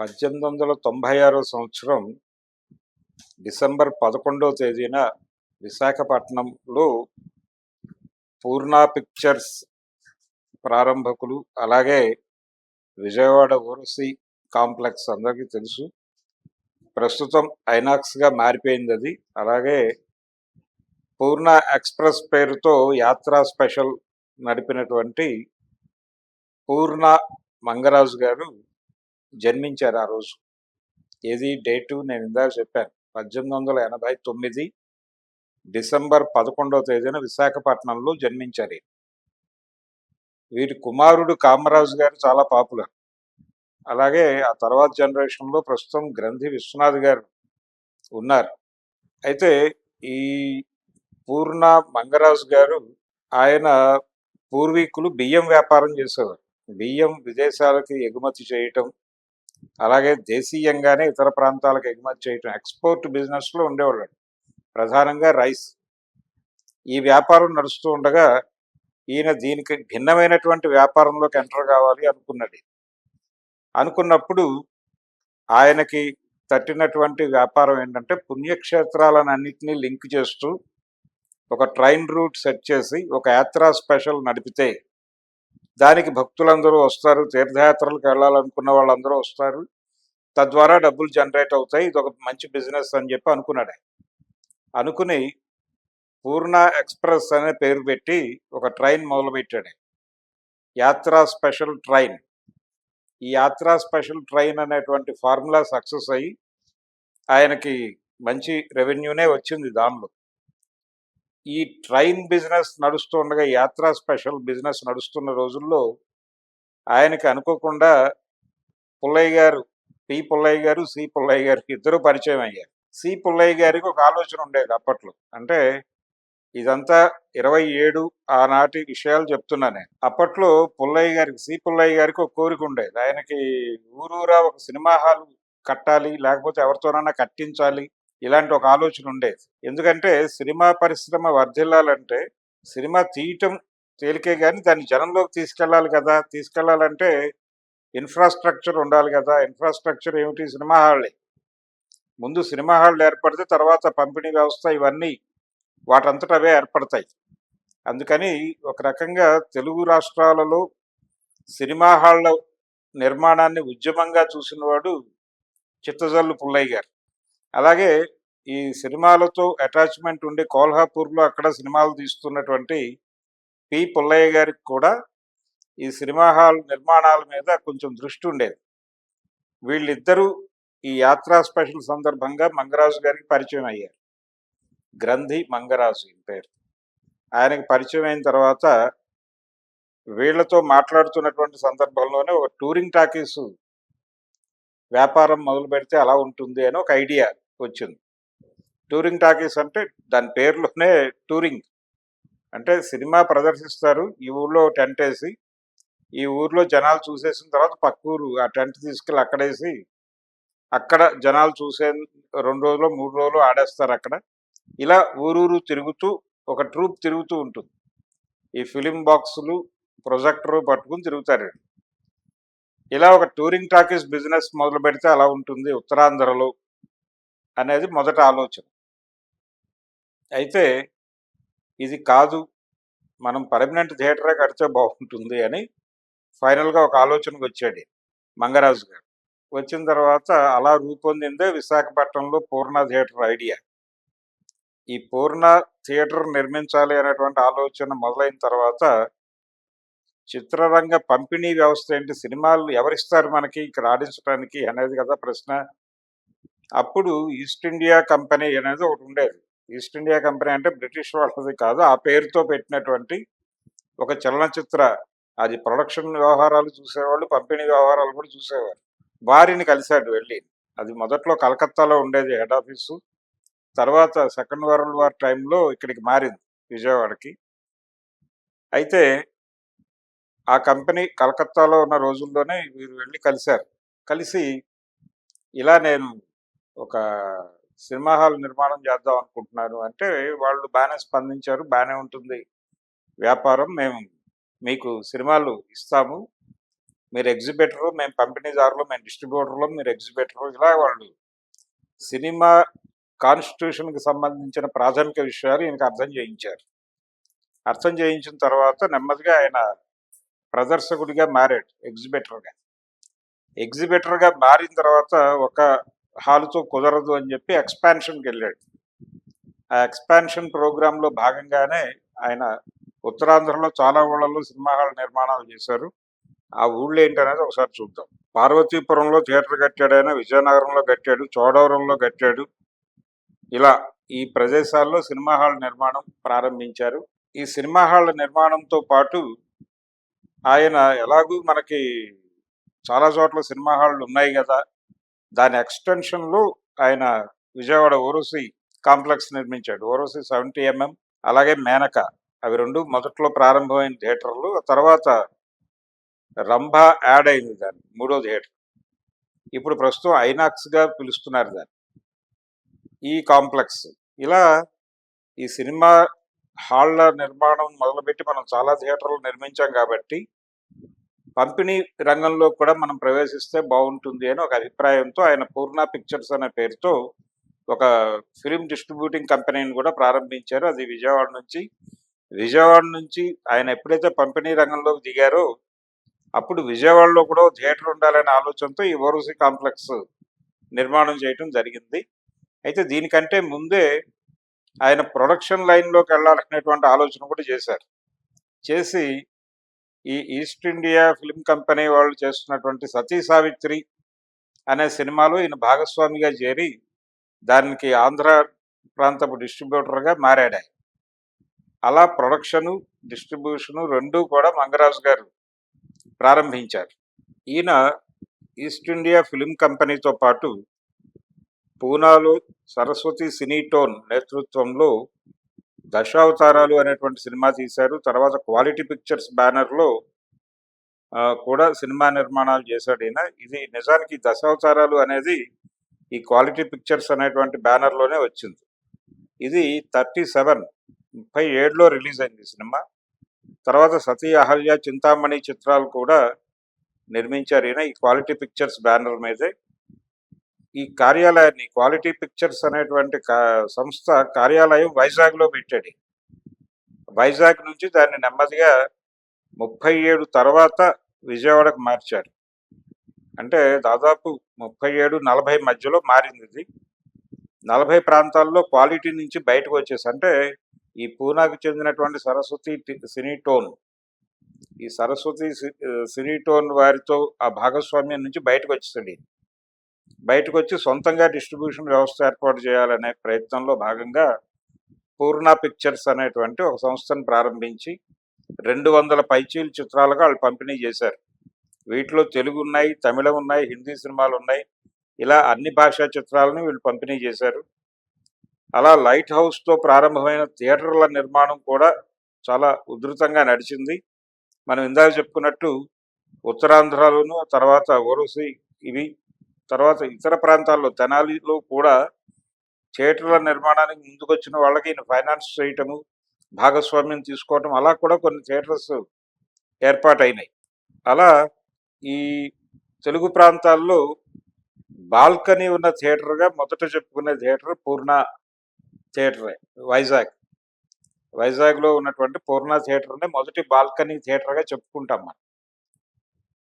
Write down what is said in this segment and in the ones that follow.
పద్దెనిమిది వందల తొంభై ఆరో సంవత్సరం డిసెంబర్ పదకొండవ తేదీన విశాఖపట్నంలో పూర్ణ పిక్చర్స్ ప్రారంభకులు అలాగే విజయవాడ ఓరసి కాంప్లెక్స్ అందరికీ తెలుసు. ప్రస్తుతం ఐనాక్స్గా మారిపోయింది అది. అలాగే పూర్ణ ఎక్స్ప్రెస్ పేరుతో యాత్రా స్పెషల్ నడిపినటువంటి పూర్ణ మంగరాజు గారు జన్మించారు ఆ రోజు. ఏది? డేటు నేను ఇందాక చెప్పాను. పద్దెనిమిది వందల ఎనభై తొమ్మిది డిసెంబర్ పదకొండవ తేదీన విశాఖపట్నంలో జన్మించారు వీరి కుమారుడు కామరాజు గారు చాలా పాపులర్. అలాగే ఆ తర్వాత జనరేషన్లో ప్రస్తుతం గ్రంథి విశ్వనాథ్ గారు ఉన్నారు. అయితే ఈ పూర్ణ మంగరాజు గారు ఆయన పూర్వీకులు బియ్యం వ్యాపారం చేసేవారు. బియ్యం విదేశాలకి ఎగుమతి చేయటం అలాగే దేశీయంగానే ఇతర ప్రాంతాలకు ఎగుమతి చేయటం ఎక్స్పోర్ట్ బిజినెస్లో ఉండేవాళ్ళు ప్రధానంగా రైస్ ఈ వ్యాపారం నడుస్తూ ఉండగా ఈయన దీనికి భిన్నమైనటువంటి వ్యాపారంలోకి ఎంటర్ కావాలి అనుకున్నది అనుకున్నప్పుడు ఆయనకి తట్టినటువంటి వ్యాపారం ఏంటంటే పుణ్యక్షేత్రాలను అన్నింటినీ లింక్ చేస్తూ ఒక ట్రైన్ రూట్ సెట్ చేసి ఒక యాత్రా స్పెషల్ నడిపితే దానికి భక్తులందరూ వస్తారు తీర్థయాత్రలకు వెళ్ళాలనుకున్న వాళ్ళందరూ వస్తారు. తద్వారా డబ్బులు జనరేట్ అవుతాయి. ఇది ఒక మంచి బిజినెస్ అని చెప్పి అనుకున్నాడు అనుకుని పూర్ణ ఎక్స్ప్రెస్ అనే పేరు పెట్టి ఒక ట్రైన్ మొదలుపెట్టాడు యాత్ర యాత్రా స్పెషల్ ట్రైన్. ఈ యాత్రా స్పెషల్ ట్రైన్ అనేటువంటి ఫార్ములా సక్సెస్ అయ్యి ఆయనకి మంచి రెవెన్యూనే వచ్చింది దానిలో. ఈ ట్రైన్ బిజినెస్ నడుస్తుండగా యాత్రా స్పెషల్ బిజినెస్ నడుస్తున్న రోజుల్లో ఆయనకి అనుకోకుండా పుల్లయ్య గారు పి పుల్లయ్య గారు సి పుల్లయ్య గారు ఇద్దరు పరిచయం అయ్యారు. సి పుల్లయ్య గారికి ఒక ఆలోచన ఉండేది అప్పట్లో. అంటే ఇదంతా ఇరవై ఏడు ఆనాటి విషయాలు చెప్తున్నా నేను. అప్పట్లో పుల్లయ్య గారికి సి పుల్లయ్య గారికి ఒక కోరిక ఉండేది. ఆయనకి ఊరూరా ఒక సినిమా హాల్ కట్టాలి లేకపోతే ఎవరితోనైనా కట్టించాలి ఇలాంటి ఒక ఆలోచన ఉండేది. ఎందుకంటే సినిమా పరిశ్రమ వర్ధిల్లాలంటే సినిమా తీయటం తేలికే కానీ దాన్ని జనంలోకి తీసుకెళ్ళాలి కదా. తీసుకెళ్ళాలంటే ఇన్ఫ్రాస్ట్రక్చర్ ఉండాలి కదా. ఇన్ఫ్రాస్ట్రక్చర్ ఏమిటి? సినిమా హాళ్ళే. ముందు సినిమా హాళ్ళు ఏర్పడితే తర్వాత పంపిణీ వ్యవస్థ ఇవన్నీ వాటంతట అవే ఏర్పడతాయి. అందుకని ఒక రకంగా తెలుగు రాష్ట్రాలలో సినిమా హాళ్ళ నిర్మాణాన్ని ఉద్యమంగా చూసినవాడు చిత్తజల్లు పుల్లయ్య గారు. అలాగే ఈ సినిమాలతో అటాచ్మెంట్ ఉండి కోల్హాపూర్లో అక్కడ సినిమాలు తీస్తున్నటువంటి పి. పుల్లయ్య గారికి కూడా ఈ సినిమా హాల్ నిర్మాణాల మీద కొంచెం దృష్టి ఉండేది. వీళ్ళిద్దరూ ఈ యాత్రా స్పెషల్ సందర్భంగా మంగరాజు గారికి పరిచయం అయ్యారు. గ్రంథి మంగరాజు ఈయన పేరు. ఆయనకి పరిచయం అయిన తర్వాత వీళ్ళతో మాట్లాడుతున్నటువంటి సందర్భంలోనే ఒక టూరింగ్ టాకీస్ వ్యాపారం మొదలు పెడితే అలా ఉంటుంది అని ఒక ఐడియా. వచ్చింది. టూరింగ్ టాకీస్ అంటే దాని పేరులోనే టూరింగ్. అంటే సినిమా ప్రదర్శిస్తారు ఈ ఊర్లో టెంట్ వేసి ఈ ఊర్లో జనాలు చూసేసిన తర్వాత పక్క ఊరు ఆ టెంట్ తీసుకెళ్ళి అక్కడేసి అక్కడ జనాలు చూసే రెండు రోజులు మూడు రోజులు ఆడేస్తారు అక్కడ. ఇలా ఊరూరు తిరుగుతూ ఒక ట్రూప్ తిరుగుతూ ఉంటుంది. ఈ ఫిలిం బాక్సులు ప్రొజెక్టర్ పట్టుకుని తిరుగుతారు ఇలా ఒక టూరింగ్ టాకీస్ బిజినెస్ మొదలు పెడితే అలా ఉంటుంది ఉత్తరాంధ్రలో. అనేది మొదట ఆలోచన. అయితే ఇది కాదు మనం పర్మనెంట్ థియేటరే కడితే బాగుంటుంది అని ఫైనల్గా ఒక ఆలోచనకు వచ్చాడు మంగరాజు గారు. వచ్చిన తర్వాత అలా రూపొందిందే విశాఖపట్నంలో పూర్ణ థియేటర్ ఐడియా. ఈ పూర్ణ థియేటర్ నిర్మించాలి అనేటువంటి ఆలోచన మొదలైన తర్వాత చిత్రరంగ పంపిణీ వ్యవస్థ ఏంటి సినిమాలు ఎవరిస్తారు మనకి ఇక్కడ ఆడించడానికి అనేది కదా ప్రశ్న. అప్పుడు ఈస్ట్ ఇండియా కంపెనీ అనేది ఒకటి ఉండేది. ఈస్ట్ ఇండియా కంపెనీ అంటే బ్రిటిష్ వాళ్ళది కాదు. ఆ పేరుతో పెట్టినటువంటి ఒక చలనచిత్ర అది ప్రొడక్షన్ వ్యవహారాలు చూసేవాళ్ళు పంపిణీ వ్యవహారాలు కూడా చూసేవారు. వారిని కలిశాడు వెళ్ళి. అది మొదట్లో కలకత్తాలో ఉండేది హెడ్ ఆఫీసు. తర్వాత సెకండ్ వరల్డ్ వార్ టైంలో ఇక్కడికి మారింది విజయవాడకి. అయితే ఆ కంపెనీ కలకత్తాలో ఉన్న రోజుల్లోనే వీరు వెళ్ళి కలిశారు. కలిసి ఇలా నేను ఒక సినిమా హాల్ నిర్మాణం చేద్దాం అనుకుంటున్నారు. అంటే వాళ్ళు బాగానే స్పందించారు బాగానే ఉంటుంది. వ్యాపారం మేము మీకు సినిమాలు ఇస్తాము. మీరు ఎగ్జిబిటరు మేము పంపిణీదారులు మేము డిస్ట్రిబ్యూటర్లు మీరు ఎగ్జిబిటర్లు ఇలా వాళ్ళు సినిమా కాన్స్టిట్యూషన్కి సంబంధించిన ప్రాథమిక విషయాలు ఈయనకు అర్థం చేయించారు. అర్థం చేయించిన తర్వాత నెమ్మదిగా ఆయన ప్రదర్శకుడిగా మారాడు ఎగ్జిబిటర్గా. ఎగ్జిబిటర్గా మారిన తర్వాత ఒక హాలుతో కుదరదు అని చెప్పి ఎక్స్పాన్షన్కి వెళ్ళాడు. ఆ ఎక్స్పాన్షన్ ప్రోగ్రాంలో భాగంగానే ఆయన ఉత్తరాంధ్రలో చాలా ఊళ్ళలో సినిమా హాల్ నిర్మాణాలు చేశారు. ఆ ఊళ్ళో ఏంటనేది ఒకసారి చూద్దాం. పార్వతీపురంలో థియేటర్ కట్టాడు ఆయన విజయనగరంలో కట్టాడు చోడవరంలో కట్టాడు. ఇలా ఈ ప్రదేశాల్లో సినిమా హాల్ నిర్మాణం ప్రారంభించారు. ఈ సినిమా హాల్ నిర్మాణంతో పాటు ఆయన ఎలాగూ మనకి చాలా చోట్ల సినిమా హాళ్ళు ఉన్నాయి కదా దాని ఎక్స్టెన్షన్లో ఆయన విజయవాడ ఓరోసి కాంప్లెక్స్ నిర్మించాడు. ఓరోసి సెవెంటీ ఎంఎం అలాగే మేనక. అవి రెండు మొదట్లో ప్రారంభమైన థియేటర్లు తర్వాత రంభ యాడ్ అయింది దాన్ని మూడో థియేటర్. ఇప్పుడు ప్రస్తుతం ఐనాక్స్గా పిలుస్తున్నారు దాన్ని. ఈ కాంప్లెక్స్. ఇలా ఈ సినిమా హాళ్ళ నిర్మాణం మొదలుపెట్టి మనం చాలా థియేటర్లు నిర్మించాం కాబట్టి పంపిణీ రంగంలో కూడా మనం ప్రవేశిస్తే బాగుంటుంది అని ఒక అభిప్రాయంతో ఆయన పూర్ణ పిక్చర్స్ అనే పేరుతో ఒక ఫిలిం డిస్ట్రిబ్యూటింగ్ కంపెనీని కూడా ప్రారంభించారు. అది విజయవాడ నుంచి. విజయవాడ నుంచి ఆయన ఎప్పుడైతే పంపిణీ రంగంలోకి దిగారో అప్పుడు విజయవాడలో కూడా థియేటర్ ఉండాలనే ఆలోచనతో ఈ ఓరోసి కాంప్లెక్స్ నిర్మాణం చేయటం జరిగింది. అయితే దీనికంటే ముందే ఆయన ప్రొడక్షన్ లైన్లోకి వెళ్ళాలనేటువంటి ఆలోచన కూడా చేశారు. చేసి ఈ ఈస్ట్ ఇండియా ఫిల్మ్ కంపెనీ వాళ్ళు చేస్తున్నటువంటి సతీ సావిత్రి అనే సినిమాలో ఈయన భాగస్వామిగా చేరి దానికి ఆంధ్ర ప్రాంతపు డిస్ట్రిబ్యూటర్గా మారాడు అలా ప్రొడక్షను డిస్ట్రిబ్యూషను రెండూ కూడా మంగరాజు గారు ప్రారంభించారు. ఈయన ఈస్ట్ ఇండియా ఫిలిం కంపెనీతో పాటు పూనాలో సరస్వతి సినీటోన్ నేతృత్వంలో దశావతారాలు అనేటువంటి సినిమా తీశారు. తర్వాత క్వాలిటీ పిక్చర్స్ బ్యానర్లో కూడా సినిమా నిర్మాణాలు చేశాడు ఈయన. ఇది నిజానికి దశావతారాలు అనేది ఈ క్వాలిటీ పిక్చర్స్ అనేటువంటి బ్యానర్లోనే వచ్చింది. ఇది థర్టీ సెవెన్ ముప్పై ఏడులో రిలీజ్ అయింది సినిమా. తర్వాత సతీ అహల్య చింతామణి చిత్రాలు కూడా నిర్మించారు ఈయన ఈ క్వాలిటీ పిక్చర్స్ బ్యానర్ మీదే. ఈ కార్యాలయాన్ని క్వాలిటీ పిక్చర్స్ అనేటువంటి కా- సంస్థ కార్యాలయం వైజాగ్లో పెట్టాడు. వైజాగ్ నుంచి దాన్ని నెమ్మదిగా ముప్పై ఏడు తర్వాత విజయవాడకు మార్చారు. అంటే దాదాపు ముప్పై ఏడు నలభై మధ్యలో మారింది ఇది. నలభై ప్రాంతాల్లో క్వాలిటీ నుంచి బయటకు వచ్చేసి అంటే ఈ పూనాకు చెందినటువంటి సరస్వతి సినీటోన్ సినీ టోన్ ఈ సరస్వతి సి- సినీ టోన్ వారితో ఆ భాగస్వామ్యం నుంచి బయటకు వచ్చేసండి బయటకు వచ్చి సొంతంగా డిస్ట్రిబ్యూషన్ వ్యవస్థ ఏర్పాటు చేయాలనే ప్రయత్నంలో భాగంగా పూర్ణ పిక్చర్స్ అనేటువంటి ఒక సంస్థను ప్రారంభించి రెండు వందల పైచీల చిత్రాలుగా వాళ్ళు పంపిణీ చేశారు. వీటిలో తెలుగు ఉన్నాయి తమిళం ఉన్నాయి హిందీ సినిమాలు ఉన్నాయి. ఇలా అన్ని భాషా చిత్రాలను వీళ్ళు పంపిణీ చేశారు. అలా లైట్ హౌస్తో ప్రారంభమైన థియేటర్ల నిర్మాణం కూడా చాలా ఉధృతంగా నడిచింది. మనం ఇందాక చెప్పుకున్నట్టు ఉత్తరాంధ్రలోను తర్వాత ఒరుసి ఇవి తర్వాత ఇతర ప్రాంతాల్లో తెనాలిలో కూడా థియేటర్ల నిర్మాణానికి ముందుకొచ్చిన వాళ్ళకి ఈయన ఫైనాన్స్ చేయటము భాగస్వామ్యం తీసుకోవటం అలా కూడా కొన్ని థియేటర్స్ ఏర్పాటైనాయి. అలా ఈ తెలుగు ప్రాంతాల్లో బాల్కనీ ఉన్న థియేటర్గా మొదట చెప్పుకునే థియేటర్ పూర్ణ థియేటరే వైజాగ్. వైజాగ్లో ఉన్నటువంటి పూర్ణ థియేటర్ని మొదటి బాల్కనీ థియేటర్గా చెప్పుకుంటాం మనం.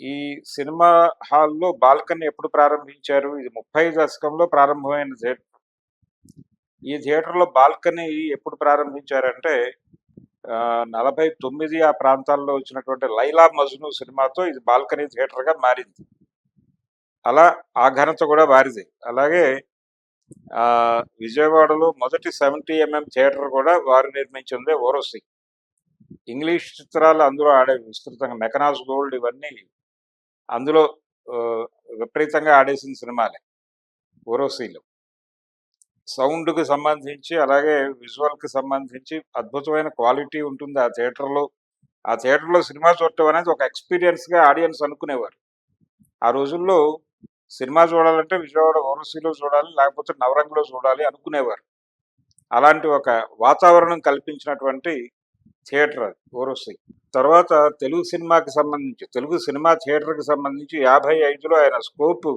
ఈ సినిమా హాల్లో బాల్కనీ ఎప్పుడు ప్రారంభించారు? ఇది ముప్పై దశకంలో ప్రారంభమైన థియేటర్. ఈ థియేటర్లో బాల్కనీ ఎప్పుడు ప్రారంభించారంటే ఆ, నలభై తొమ్మిది ఆ ప్రాంతాల్లో వచ్చినటువంటి లైలా మజ్ను సినిమాతో ఇది బాల్కనీ థియేటర్గా మారింది. అలా ఆ ఘనత కూడా వారిది. అలాగే ఆ, విజయవాడలో మొదటి సెవెంటీ ఎంఎం థియేటర్ కూడా వారు నిర్మించిందే ఓరోసి. ఇంగ్లీష్ చిత్రాలు అందులో ఆడేవి విస్తృతంగా. మెకనాస్ గోల్డ్ ఇవన్నీ అందులో విపరీతంగా ఆడేసిన సినిమాలే. ఓరోసీలో సౌండ్కి సంబంధించి అలాగే విజువల్కి సంబంధించి అద్భుతమైన క్వాలిటీ ఉంటుంది ఆ థియేటర్లో. ఆ థియేటర్లో సినిమా చూడటం అనేది ఒక ఎక్స్పీరియన్స్గా ఆడియన్స్ అనుకునేవారు. ఆ రోజుల్లో సినిమా చూడాలంటే విజయవాడ ఓరసీలో చూడాలి లేకపోతే నవరంగలో చూడాలి అనుకునేవారు. అలాంటి ఒక వాతావరణం కల్పించినటువంటి థియేటర్ అది ఓరసీ తర్వాత తెలుగు సినిమాకి సంబంధించి తెలుగు సినిమా థియేటర్కి సంబంధించి యాభై ఐదులో ఆయన స్కోప్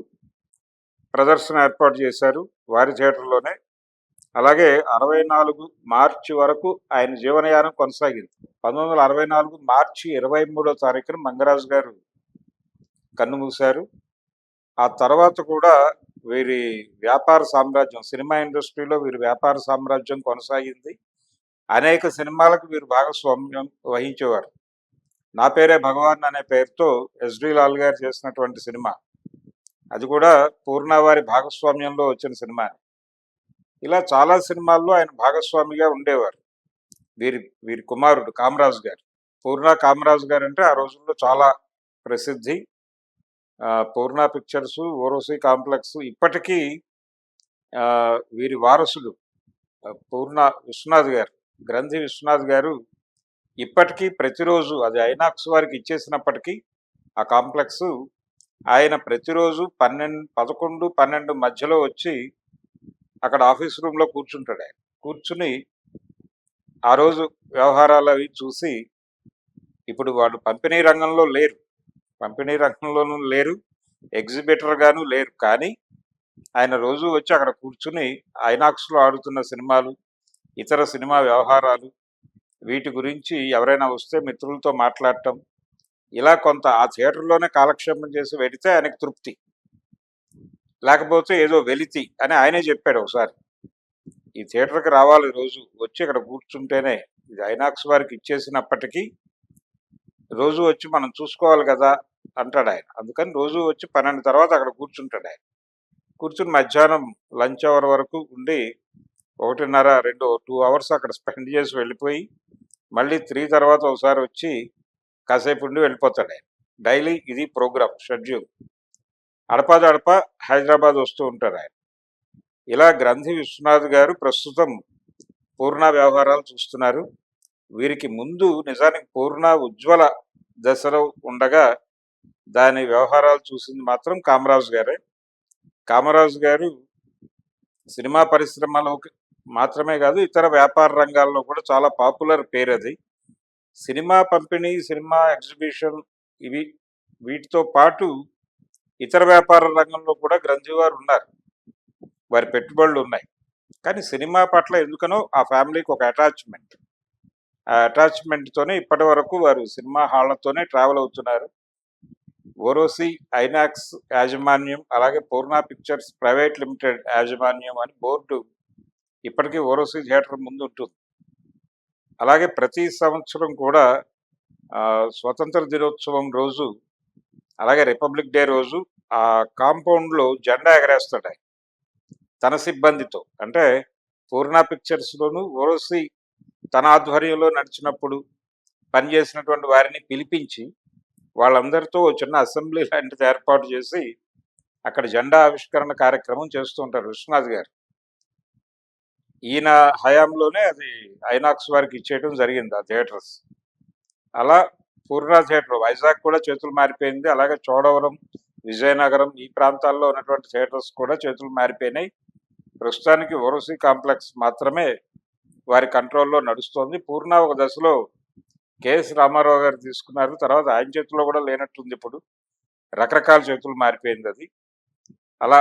ప్రదర్శన ఏర్పాటు చేశారు వారి థియేటర్లోనే. అలాగే అరవై నాలుగు మార్చి వరకు ఆయన జీవనయానం కొనసాగింది. పంతొమ్మిది వందల అరవై నాలుగు మార్చి ఇరవై మూడో తారీఖున మంగరాజు గారు కన్నుమూశారు ఆ తర్వాత కూడా వీరి వ్యాపార సామ్రాజ్యం సినిమా ఇండస్ట్రీలో వీరి వ్యాపార సామ్రాజ్యం కొనసాగింది. అనేక సినిమాలకు వీరు భాగస్వామ్యం వహించేవారు. నా పేరే భగవాన్ అనే పేరుతో ఎస్డి లాల్ గారు చేసినటువంటి సినిమా. అది కూడా పూర్ణ వారి భాగస్వామ్యంలో వచ్చిన సినిమా. ఇలా చాలా సినిమాల్లో ఆయన భాగస్వామిగా ఉండేవారు. వీరి వీరి కుమారుడు కామరాజు గారు. పూర్ణ కామరాజు గారు అంటే ఆ రోజుల్లో చాలా ప్రసిద్ధి. పూర్ణ పిక్చర్స్ ఓరోసి కాంప్లెక్స్ ఇప్పటికీ వీరి వారసులు పూర్ణ విశ్వనాథ్ గారు గ్రంథి విశ్వనాథ్ గారు ఇప్పటికీ ప్రతిరోజు అది ఐనాక్స్ వారికి ఇచ్చేసినప్పటికీ ఆ కాంప్లెక్స్ ఆయన ప్రతిరోజు పన్నెండు పదకొండు పన్నెండు మధ్యలో వచ్చి అక్కడ ఆఫీస్ రూమ్లో కూర్చుంటాడు ఆయన. కూర్చుని ఆ రోజు వ్యవహారాలు అవి చూసి ఇప్పుడు వాడు పంపిణీ రంగంలో లేరు. పంపిణీ రంగంలోనూ లేరు ఎగ్జిబిటర్గాను లేరు. కానీ ఆయన రోజు వచ్చి అక్కడ కూర్చుని ఐనాక్స్లో ఆడుతున్న సినిమాలు ఇతర సినిమా వ్యవహారాలు వీటి గురించి ఎవరైనా వస్తే మిత్రులతో మాట్లాడటం ఇలా కొంత ఆ థియేటర్లోనే కాలక్షేపం చేసి వెడితే ఆయనకు తృప్తి. లేకపోతే ఏదో వెలితి అని ఆయనే చెప్పాడు ఒకసారి. ఈ థియేటర్కి రావాలి రోజు వచ్చి ఇక్కడ కూర్చుంటేనే ఇది ఐనాక్స్ వారికి ఇచ్చేసినప్పటికీ రోజు వచ్చి మనం చూసుకోవాలి కదా అంటాడు ఆయన. అందుకని రోజు వచ్చి పన్నెండు తర్వాత అక్కడ కూర్చుంటాడు ఆయన. కూర్చుని మధ్యాహ్నం లంచ్ అవర్ వరకు ఉండి ఒకటిన్నర రెండు టూ అవర్స్ అక్కడ స్పెండ్ చేసి వెళ్ళిపోయి మళ్ళీ త్రీ తర్వాత ఒకసారి వచ్చి కాసేపు ఉండి వెళ్ళిపోతాడు ఆయన. డైలీ ఇది ప్రోగ్రామ్ షెడ్యూల్. అడపాదడప హైదరాబాద్ వస్తూ ఉంటారు ఆయన. ఇలా గ్రంథి విశ్వనాథ్ గారు ప్రస్తుతం పూర్ణ వ్యవహారాలు చూస్తున్నారు. వీరికి ముందు నిజానికి పూర్ణ ఉజ్వల దశలో ఉండగా దాని వ్యవహారాలు చూసింది మాత్రం కామరాజు గారే. కామరాజు గారు సినిమా పరిశ్రమలోకి మాత్రమే కాదు ఇతర వ్యాపార రంగాల్లో కూడా చాలా పాపులర్ పేరు అది. సినిమా పంపిణీ సినిమా ఎగ్జిబిషన్ ఇవి వీటితో పాటు ఇతర వ్యాపార రంగంలో కూడా గ్రంథివారు ఉన్నారు. వారి పెట్టుబడులు ఉన్నాయి. కానీ సినిమా పట్ల ఎందుకనో ఆ ఫ్యామిలీకి ఒక అటాచ్మెంట్. ఆ అటాచ్మెంట్తోనే ఇప్పటి వరకు వారు సినిమా హాళ్ళతోనే ట్రావెల్ అవుతున్నారు. ఓరోసి ఐనాక్స్ యాజమాన్యం అలాగే పూర్ణ పిక్చర్స్ ప్రైవేట్ లిమిటెడ్ యాజమాన్యం అని బోర్డు ఇప్పటికీ ఓరోసి థియేటర్ ముందు ఉంటుంది. అలాగే ప్రతి సంవత్సరం కూడా స్వతంత్ర దినోత్సవం రోజు అలాగే రిపబ్లిక్ డే రోజు ఆ కాంపౌండ్లో జెండా ఎగరేస్తాడు ఆయన. తన సిబ్బందితో. అంటే పూర్ణ పిక్చర్స్లోను ఓరోసి తన ఆధ్వర్యంలో నడిచినప్పుడు పనిచేసినటువంటి వారిని పిలిపించి వాళ్ళందరితో చిన్న అసెంబ్లీ లాంటిది ఏర్పాటు చేసి అక్కడ జెండా ఆవిష్కరణ కార్యక్రమం చేస్తూ ఉంటారు విశ్వనాథ్ గారు. ఈయన హయాంలోనే అది ఐనాక్స్ వారికి ఇచ్చేయడం జరిగింది ఆ థియేటర్స్. అలా పూర్ణ థియేటర్ వైజాగ్ కూడా చేతులు మారిపోయింది. అలాగే చోడవరం విజయనగరం ఈ ప్రాంతాల్లో ఉన్నటువంటి థియేటర్స్ కూడా చేతులు మారిపోయినాయి. ప్రస్తుతానికి ఓరసీ కాంప్లెక్స్ మాత్రమే వారి కంట్రోల్లో నడుస్తోంది. పూర్ణ ఒక దశలో కెఎస్ రామారావు గారు తీసుకున్నారు. తర్వాత ఆయన చేతుల్లో కూడా లేనట్టుంది ఇప్పుడు. రకరకాల చేతులు మారిపోయింది అది. అలా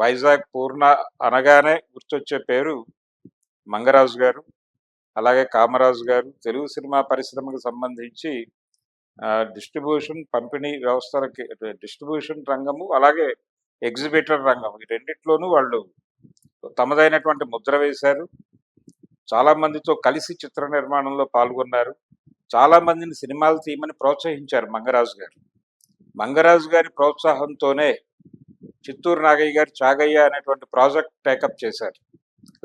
వైజాగ్ పూర్ణ అనగానే గుర్తొచ్చే పేరు మంగరాజు గారు అలాగే కామరాజు గారు. తెలుగు సినిమా పరిశ్రమకు సంబంధించి డిస్ట్రిబ్యూషన్ పంపిణీ వ్యవస్థలకి డిస్ట్రిబ్యూషన్ రంగము అలాగే ఎగ్జిబిటర్ రంగం ఈ రెండిట్లోనూ వాళ్ళు తమదైనటువంటి ముద్ర వేశారు. చాలా మందితో కలిసి చిత్ర నిర్మాణంలో పాల్గొన్నారు. చాలా మందిని సినిమాలు తీయమని ప్రోత్సహించారు మంగరాజు గారు. మంగరాజు గారి ప్రోత్సాహంతోనే చిత్తూరు నాగయ్య గారు చాగయ్య అనేటువంటి ప్రాజెక్ట్ టేకప్ చేశారు.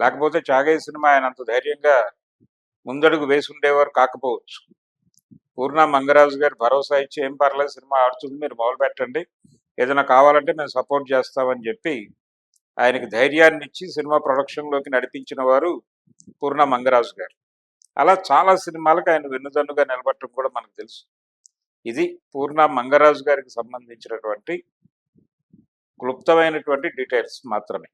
లేకపోతే చాగయ్య సినిమా ఆయన అంత ధైర్యంగా ముందడుగు వేసుండేవారు కాకపోవచ్చు. పూర్ణ మంగరాజు గారు భరోసా ఇచ్చి ఏం పర్లేదు సినిమా ఆడుతుంది మీరు మొదలు పెట్టండి ఏదైనా కావాలంటే మేము సపోర్ట్ చేస్తామని చెప్పి ఆయనకి ధైర్యాన్ని ఇచ్చి సినిమా ప్రొడక్షన్లోకి నడిపించిన వారు పూర్ణ మంగరాజు గారు. అలా చాలా సినిమాలకు ఆయన వెన్నుదన్నుగా నిలబడటం కూడా మనకు తెలుసు. ఇది పూర్ణ మంగరాజు గారికి సంబంధించినటువంటి క్లుప్తమైనటువంటి డీటెయిల్స్ మాత్రమే.